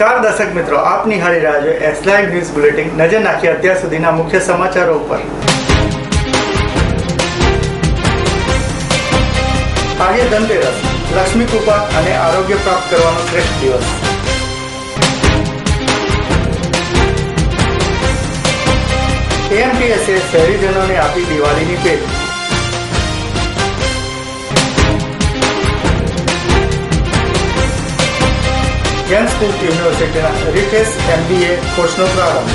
નમસ્કાર દર્શક મિત્રો આપ નિહાળી રહ્યા છો એસ ન્યૂઝ બુલેટિન નજર નાખીએ અત્યાર સુધીના મુખ્ય સમાચારો ઉપર. આજે ધનતેરસ, લક્ષ્મી કૃપા અને આરોગ્ય પ્રાપ્ત કરવાનો શ્રેષ્ઠ દિવસ. એએમટીએસે શહેરીજનોને આપી દિવાળીની ભેટ. જેમ્સ સ્કૂલ યુનિવર્સિટીના રિફેસ એમબીએ કોર્સનો પ્રારંભ.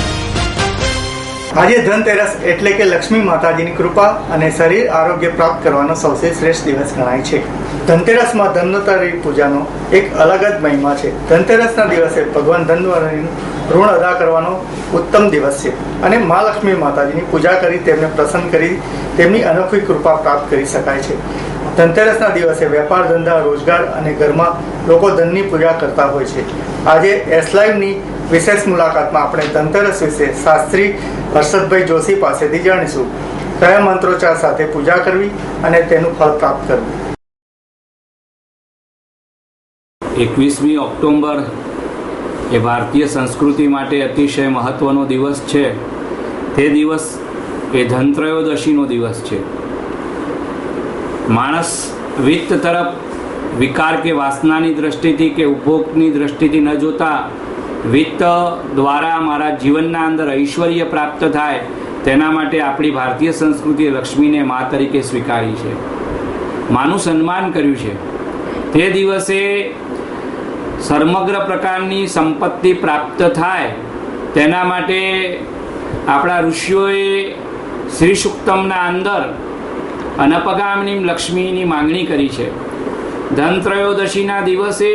આજે ધનતેરસ એટલે કે લક્ષ્મી માતાજીની કૃપા અને શરીર આરોગ્ય પ્રાપ્ત કરવાનો સૌથી શ્રેષ્ઠ દિવસ ગણાય છે. ધનતેરસમાં ધન્વતરી પૂજાનો એક અલગ જ મહિમા છે. ધનતેરસના દિવસે ભગવાન ધન્વંતરીનું ઋણ અદા કરવાનો ઉત્તમ દિવસ છે અને મા લક્ષ્મી માતાજીની પૂજા કરી, તેમને પ્રસન્ન કરી, તેમની અનોખી કૃપા પ્રાપ્ત કરી શકાય છે. ધનતેરસના દિવસે વેપાર ધંધા, રોજગાર અને ઘરમાં લોકો ધનની પૂજા કરતા હોય છે. આજે એસ વિશેષ મુલાકાતમાં આપણે ધનતેરસ વિશે શાસ્ત્રી હર્ષદભાઈ જોશી પાસેથી જાણીશું. કયા મંત્રોચ્ચાર સાથે પૂજા કરવી અને તેનું ફળ પ્રાપ્ત કરવું? એકવીસમી ઓક્ટોબર એ ભારતીય સંસ્કૃતિ માટે અતિશય મહત્ત્વનો દિવસ છે. તે દિવસ એ ધનત્રયોદશીનો દિવસ છે. માણસ વિત્ત તરફ વિકાર કે વાસનાની દ્રષ્ટિથી કે ઉપભોગની દ્રષ્ટિથી ન જોતા, વિત્ત દ્વારા મારા જીવનના અંદર ઐશ્વર્ય પ્રાપ્ત થાય, તેના માટે આપણી ભારતીય સંસ્કૃતિએ લક્ષ્મીને મા તરીકે સ્વીકારી છે. માનું સન્માન કર્યું છે. તે દિવસે સમગ્ર પ્રકારની સંપત્તિ પ્રાપ્ત થાય, તેના માટે આપણા ઋષિઓએ શ્રી સુક્તમના અંદર અનપગામની લક્ષ્મીની માંગણી કરી છે. ધનત્રયોદશીના દિવસે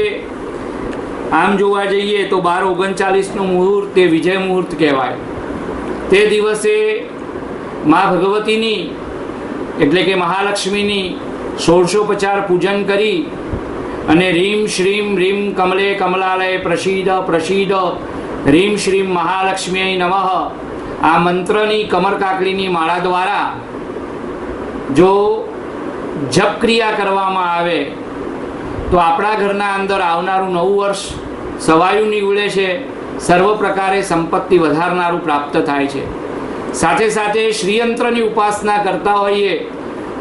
આમ જોવા જઈએ તો બાર ઓગણચાલીસનું મુહૂર્ત તે વિજય મુહૂર્ત કહેવાય. તે દિવસે મા ભગવતીની એટલે કે મહાલક્ષ્મીની ષોડશોપચાર પૂજન કરી અને રીમ શ્રીમ રીમ કમલે કમલાલય પ્રસિદ્ધ પ્રસિદ્ધ રીમ શ્રીમ મહાલક્ષ્મી નમઃ આ મંત્રની કમર કાકડીની માળા દ્વારા જો જપ ક્રિયા કરવામાં આવે, તો આપણા ઘરના અંદર આવનારું નવું વર્ષ સવાયું નીવડે છે, સર્વ પ્રકારે સંપત્તિ વધારનારું પ્રાપ્ત થાય છે. સાથે સાથે શ્રીયંત્રની ઉપાસના કરતા હોઈએ,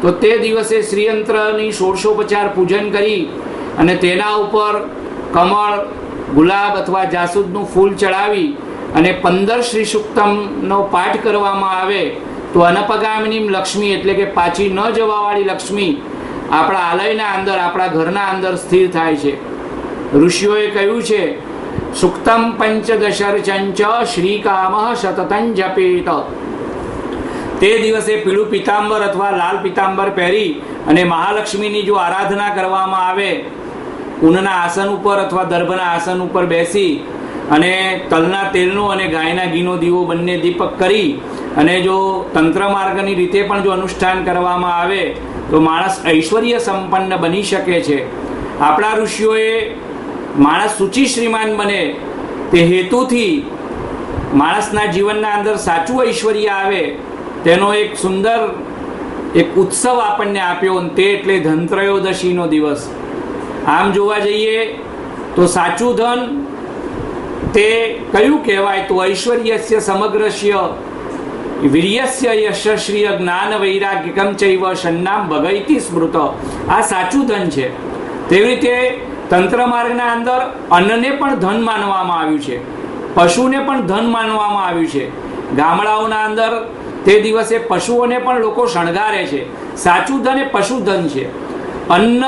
તો તે દિવસે શ્રીયંત્રની ષોડશોપચાર પૂજન કરી અને તેના ઉપર કમળ, ગુલાબ અથવા જાસૂદનું ફૂલ ચડાવી અને પંદર શ્રી સુક્તમનો પાઠ કરવામાં આવે તો અનપગામિની લક્ષ્મી એટલે કે પાછી ન જવાવાળી લક્ષ્મી આપણા આલયના અંદર, આપણા ઘરના અંદર સ્થિર થાય છે. ઋષિઓએ કહ્યું છે, સુક્તમ પંચદશર્ચંચ શ્રીકામ સતતં જપેત. તે દિવસે પીળું પિતાંબર અથવા લાલ પિતાંબર પહેરી અને મહાલક્ષ્મીની જો આરાધના કરવામાં આવે ઊનના આસન ઉપર અથવા દર્ભના આસન ઉપર બેસી અને તલના તેલનો અને ગાયના ઘીનો દીવો બંને દીપક કરી અને જો તંત્ર માર્ગની રીતે પણ જો અનુષ્ઠાન કરવામાં આવે, તો માણસ ઐશ્વર્ય સંપન્ન બની શકે છે. આપણા ઋષિઓએ માણસ સૂચિ શ્રીમાન બને, તે હેતુથી માણસના જીવનના અંદર સાચું ઐશ્વર્ય આવે, તેનો એક સુંદર એક ઉત્સવ આપણને આપ્યો તે એટલે ધનત્રયોદશીનો દિવસ. આમ જોવા જઈએ, તો સાચું ધન તે કયું કહેવાય? તો ઐશ્વર્યસ્ય સમગ્રસ્ય વીર્યસ્ય યશશ્રીય જ્ઞાન વૈરાગ્યકમ ચૈવ સન્નામ ભગૈતી સ્મૃત. આ સાચું ધન છે. તેવી રીતે તંત્ર માર્ગના અંદર અન્નને પણ ધન માનવામાં આવ્યું છે. પશુને પણ ધન માનવામાં આવ્યું છે. ગામડાઓના અંદર તે દિવસે પશુઓને પણ લોકો શણગારે છે. સાચું ધન એ પશુધન છે. અન્ન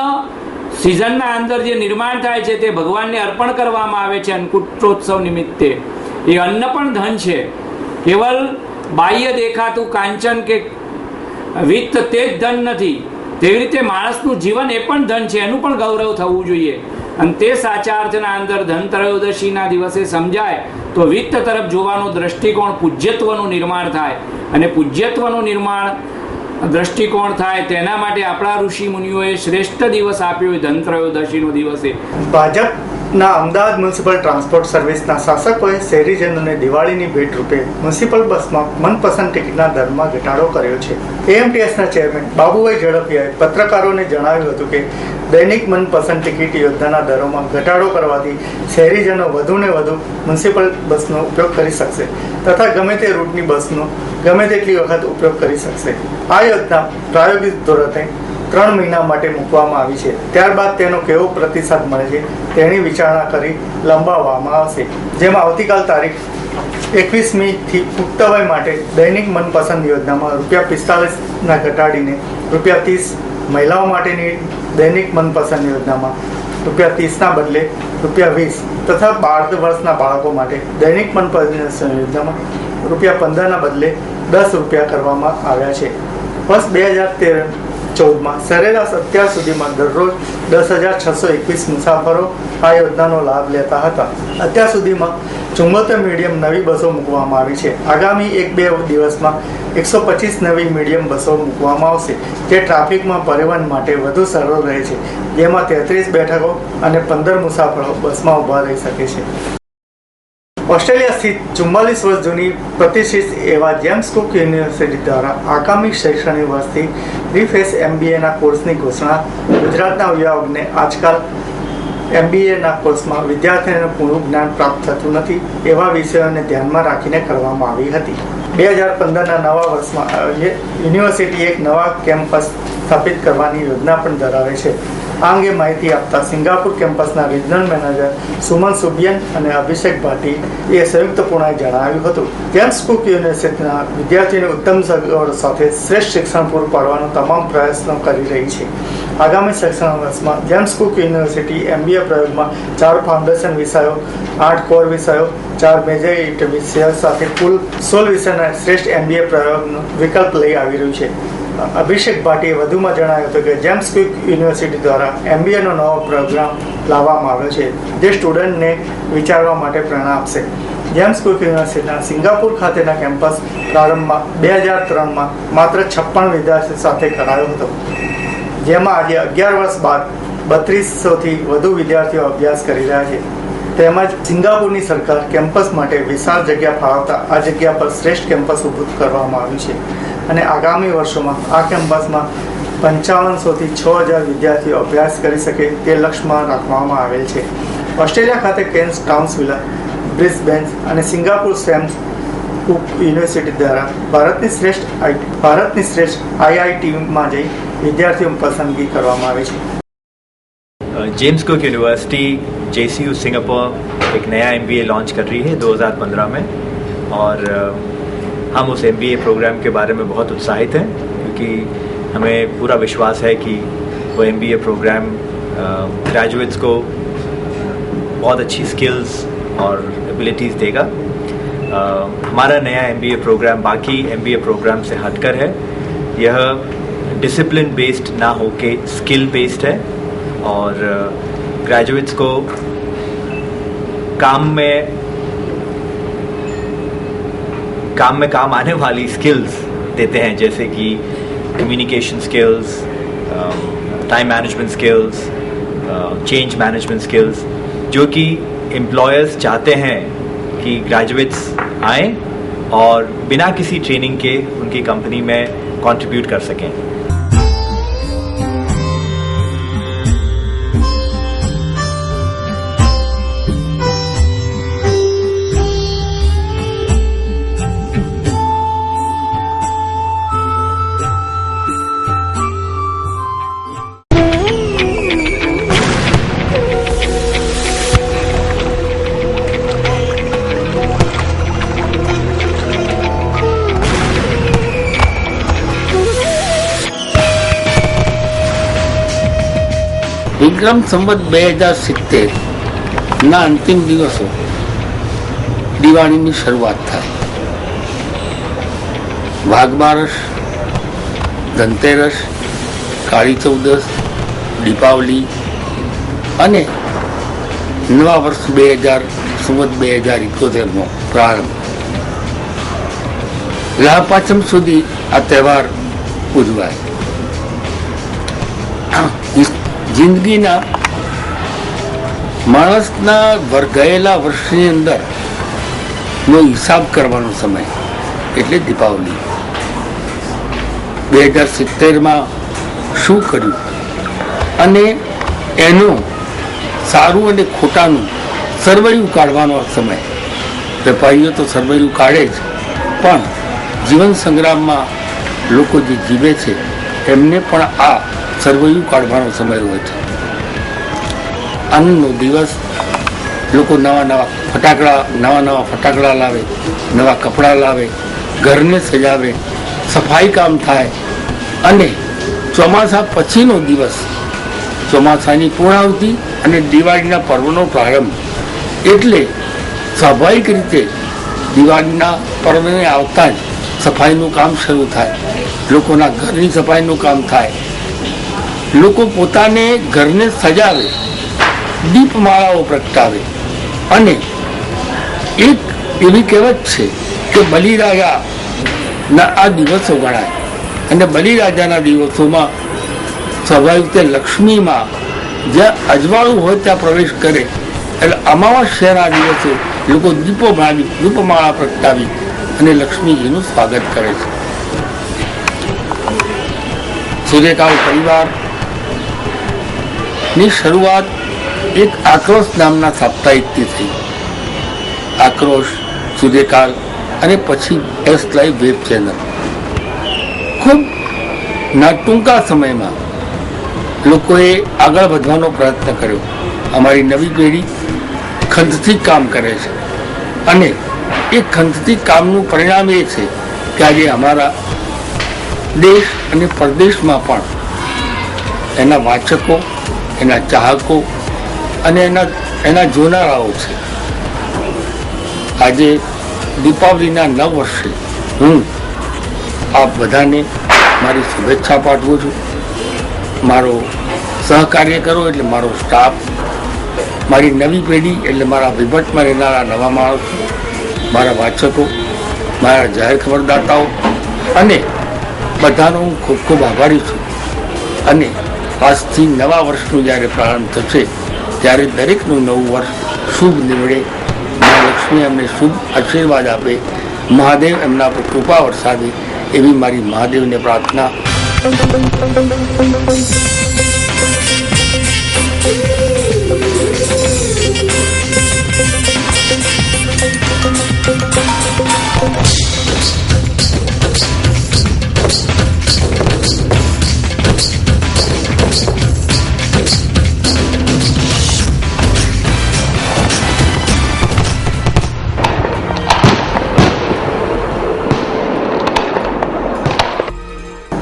સિઝનના અંદર જે નિર્માણ થાય છે તે ભગવાનને અર્પણ કરવામાં આવે છે અન્નકૂટોત્સવ નિમિત્તે. એ અન્ન પણ ધન છે. કેવલ બાહ્ય દેખાતું કાંચન કે વિત્ત તે જ ધન નથી. તેવી રીતે માણસનું જીવન એ પણ ધન છે, એનું પણ ગૌરવ થવું જોઈએ. અને તે સાચા અર્થના અંદર ધન ત્રયોદશીના દિવસે સમજાય, તો વિત્ત તરફ જોવાનો દ્રષ્ટિકોણ પૂજ્યત્વનું નિર્માણ થાય. અને પૂજ્યત્વનું નિર્માણ દ્રષ્ટિકોણ થાય તેના માટે આપણા ઋષિ મુનિઓએ શ્રેષ્ઠ દિવસ આપ્યો ધન ત્રયોદશીનો દિવસે ભાજપ ના, અમદાવાદ મ્યુનિસિપલ ટ્રાન્સપોર્ટ સર્વિસના શાસકોએ શહેરીજનોને દિવાળીની ભેટ રૂપે મ્યુનિસિપલ બસમાં મનપસંદ ટિકિટના દરમાં ઘટાડો કર્યો છે. એએમટીએસના ચેરમેન બાબુભાઈ ઝડપિયાએ પત્રકારોને જણાવ્યું હતું કે, દૈનિક મનપસંદ ટિકિટ યોજનાના દરોમાં ઘટાડો કરવાથી શહેરીજનો વધુને વધુ મ્યુનિસિપલ બસનો ઉપયોગ કરી શકશે તથા ગમે તે રૂટની બસનો ગમે તેટલી વખત ઉપયોગ કરી શકશે. આ યોજના પ્રાયોગિક ધોરણે ત્રણ મહિના માટે મૂકવામાં આવી છે. ત્યારબાદ તેનો કેવો પ્રતિસાદ મળે છે તેની વિચારણા કરી લંબાવવામાં આવશે. જેમાં આવતીકાલ તારીખ એકવીસમીથી પુખ્ત વય માટે દૈનિક મનપસંદ યોજનામાં રૂપિયા પિસ્તાલીસના ઘટાડીને રૂપિયા ત્રીસ મહિલાઓ માટેની દૈનિક મનપસંદ યોજનામાં રૂપિયા ત્રીસના બદલે રૂપિયા વીસ તથા બાર વર્ષના બાળકો માટે દૈનિક મનપસંદ યોજનામાં રૂપિયા પંદરના બદલે દસ રૂપિયા કરવામાં આવ્યા છે. વર્ષ બે હજાર તેર ચૌદમાં. સરેરાશ અત્યાર સુધીમાં દરરોજ દસ હજાર છસો એકવીસ મુસાફરો આ યોજનાનો લાભ લેતા હતા. અત્યાર સુધીમાં ચુમ્મોતેર મીડિયમ નવી બસો મૂકવામાં આવી છે. આગામી એક બે દિવસમાં એકસો પચીસ નવી મીડિયમ બસો મૂકવામાં આવશે. જે ટ્રાફિકમાં પરિવહન માટે વધુ સરળ રહે છે. જેમાં તેત્રીસ બેઠકો અને પંદર મુસાફરો બસમાં ઊભા રહી શકે છે. ઓસ્ટ્રેલિયા સ્થિત ચુમ્માલીસ વર્ષ જૂની પ્રતિષ્ઠિત એવા જેમ્સ કુક યુનિવર્સિટી દ્વારા આગામી શૈક્ષણિક વર્ષથી રીફેસ એમબીએના કોર્સની ઘોષણા ગુજરાતના વિભાગને આજકાલ એમબીએના કોર્સમાં વિદ્યાર્થીઓને પૂરું જ્ઞાન પ્રાપ્ત થતું નથી એવા વિષયોને ધ્યાનમાં રાખીને કરવામાં આવી હતી. બે હજાર પંદરના નવા વર્ષમાં યુનિવર્સિટી એક નવા કેમ્પસ સ્થાપિત કરવાની યોજના પણ ધરાવે છે. આ અંગે માહિતી આપતા સિંગાપુર કેમ્પસના રિજનલ મેનેજર સુમન સુબિયન અને અભિષેક ભાટી એ સંયુક્ત પૂર્ણાએ જણાવ્યું હતું. જેમ્સ કુક યુનિવર્સિટીના વિદ્યાર્થીઓને ઉત્તમ સગવડ સાથે શ્રેષ્ઠ શિક્ષણ પૂરું પાડવાનો તમામ પ્રયત્નો કરી રહી છે. આગામી શૈક્ષણિક વર્ષમાં જેમ્સ કુક યુનિવર્સિટી એમબીએ પ્રયોગમાં ચાર ફાઉન્ડેશન વિષયો, આઠ કોર વિષયો, ચાર મેજર વિષયો સાથે કુલ સોળ વિષયના શ્રેષ્ઠ એમબીએ પ્રયોગનો વિકલ્પ લઈ આવી રહ્યું છે. અભિષેક ભાટીએ વધુમાં જણાવ્યું હતું કે જેમ્સ ક્વિક યુનિવર્સિટી દ્વારા એમબીએનો નવો પ્રોગ્રામ લાવવામાં આવ્યો છે, જે સ્ટુડન્ટને વિચારવા માટે પ્રેરણા આપશે. જેમ્સ કુક યુનિવર્સિટીના સિંગાપુર ખાતેના કેમ્પસ પ્રારંભમાં બે હજાર ત્રણમાં માત્ર છપ્પન વિદ્યાર્થીઓ સાથે કરાયો હતો. જેમાં આજે અગિયાર વર્ષ બાદ બત્રીસોથી વધુ વિદ્યાર્થીઓ અભ્યાસ કરી રહ્યા છે. તેમજ સિંગાપુરની સરકાર કેમ્પસ માટે વિશાળ જગ્યા ફાળવતા આ જગ્યા પર શ્રેષ્ઠ કેમ્પસ ઊભું કરવામાં આવ્યું છે. અને આગામી વર્ષોમાં આ કેમ્પસમાં પંચાવનસોથી છ હજાર વિદ્યાર્થીઓ અભ્યાસ કરી શકે તે લક્ષ્યમાં રાખવામાં આવેલ છે. ઓસ્ટ્રેલિયા ખાતે કેન્સ ટાઉન્સવિલા બ્રિસ્બેન્સ અને સિંગાપુર સેમ્સ કુક યુનિવર્સિટી દ્વારા ભારતની શ્રેષ્ઠ ભારતની શ્રેષ્ઠ આઈઆઈટીમાં જઈ વિદ્યાર્થીઓ પસંદગી કરવામાં આવે છે. James Cook university JCU Singapore एक नया एमबीए लॉन्च कर रही है 2015 में। और हम उस एम प्रोग्राम के बारे में बहुत उत्साहित हैं क्योंकि हमें पूरा विश्वास है कि वो एमबीए प्रोग्राम ग्रेजुएट्स को बहुत अच्छी स्किल्स और एबिलिटीज़ देगा। अ, हमारा नया एमबीए प्रोग्राम बाकी एमबीए प्रोग्राम से हटकर है। यह डिसिप्लिन बेस्ड ना होके स्किल बेस्ड है। और ग्रेजुएट्स को काम में काम में काम आने वाली स्किल्स देते हैं, जैसे कि communication skills time management skills change management skills जो कि एम्प्लॉयर्स चाहते हैं कि ग्रेजुएट्स आएँ और बिना किसी ट्रेनिंग के उनकी कंपनी में कंट्रीब्यूट कर सकें। વિક્રમ સંવત બે હજાર સિત્તેર ના અંતિમ દિવસો દિવાળીની શરૂઆત થાય. વાઘબારસ ધનતેરસ, કાળી ચૌદસ, દીપાવલી અને નવા વર્ષ બે હજાર, સંવત બે હજાર ઇકોતેરનો પ્રારંભ. લાભ પાંચમ સુધી આ તહેવાર ઉજવાય. જિંદગીના માણસના ગયેલા વર્ષની અંદર નો હિસાબ કરવાનો સમય, એટલે દીપાવલી. બે હજાર સિત્તેરમાં શું કર્યું? અને એનું સારું અને ખોટાનું સરવૈયું કાઢવાનો આ સમય. વેપારીઓ તો સરવૈયું કાઢે જ, પણ જીવન સંગ્રામમાં લોકો જે જીવે છે, એમને પણ આ સરવૈયું કાઢવાનો સમય હોય છે. આનંદનો દિવસ લોકો નવા નવા ફટાકડા, નવા નવા ફટાકડા લાવે, નવા કપડાં લાવે, ઘરને સજાવે, સફાઈ કામ થાય અને ચોમાસા પછીનો દિવસ, ચોમાસાની પૂર્ણાવતિ અને દિવાળીના પર્વનો પ્રારંભ. એટલે સ્વાભાવિક રીતે દિવાળીના પર્વને આવતા જ સફાઈનું કામ શરૂ થાય. લોકોના ઘરની સફાઈનું કામ થાય. લોકો પોતાને ઘરને સજાવે, દીપમાળાઓ પ્રગટાવે. અને એક એવી કહેવત છે કે બલિરાજાના આ દિવસો ગણાય. અને બલિરાજાના દિવસોમાં સ્વાભાવિક રીતે લક્ષ્મીમાં જ્યાં અજવાળું હોય ત્યાં પ્રવેશ કરે. એટલે અમાવાસ્યાના દિવસે લોકો દીપો ભાવી દીપમાળા પ્રગટાવી અને લક્ષ્મીજીનું સ્વાગત કરે છે. સૂર્યકાળ પરિવાર? ની શરૂઆત એક આક્રોશ નામના સાપ્તાહિકથી થઈ. આક્રોશ, સૂર્યકાળ અને પછી એસ લાઈવ વેબ ચેનલ. ખૂબ ના ટૂંકા સમયમાં લોકોએ આગળ વધવાનો પ્રયત્ન કર્યો. અમારી નવી પેઢી ખંતથી કામ કરે છે. અને એ ખંતથી કામનું પરિણામ એ છે કે આજે અમારા દેશ અને પરદેશમાં પણ એના વાચકો એના ચાહકો અને એના એના જોનારાઓ છે. આજે દીપાવલીના નવ વર્ષે હું આપ બધાને મારી શુભેચ્છા પાઠવું છું. મારો સહકાર્ય કરો એટલે મારો સ્ટાફ, મારી નવી પેઢી એટલે મારા વિભટમાં રહેનારા નવા માણસો, મારા વાચકો, મારા જાહેર ખબરદાતાઓ અને બધાનો હું ખૂબ ખૂબ આભારી છું. અને આજથી નવા વર્ષનું જ્યારે પ્રારંભ થશે, ત્યારે દરેકનું નવું વર્ષ શુભ નીવડે. મા લક્ષ્મી અમને શુભ આશીર્વાદ આપે. મહાદેવ એમના પર કૃપા વરસાવે એવી મારી મહાદેવને પ્રાર્થના.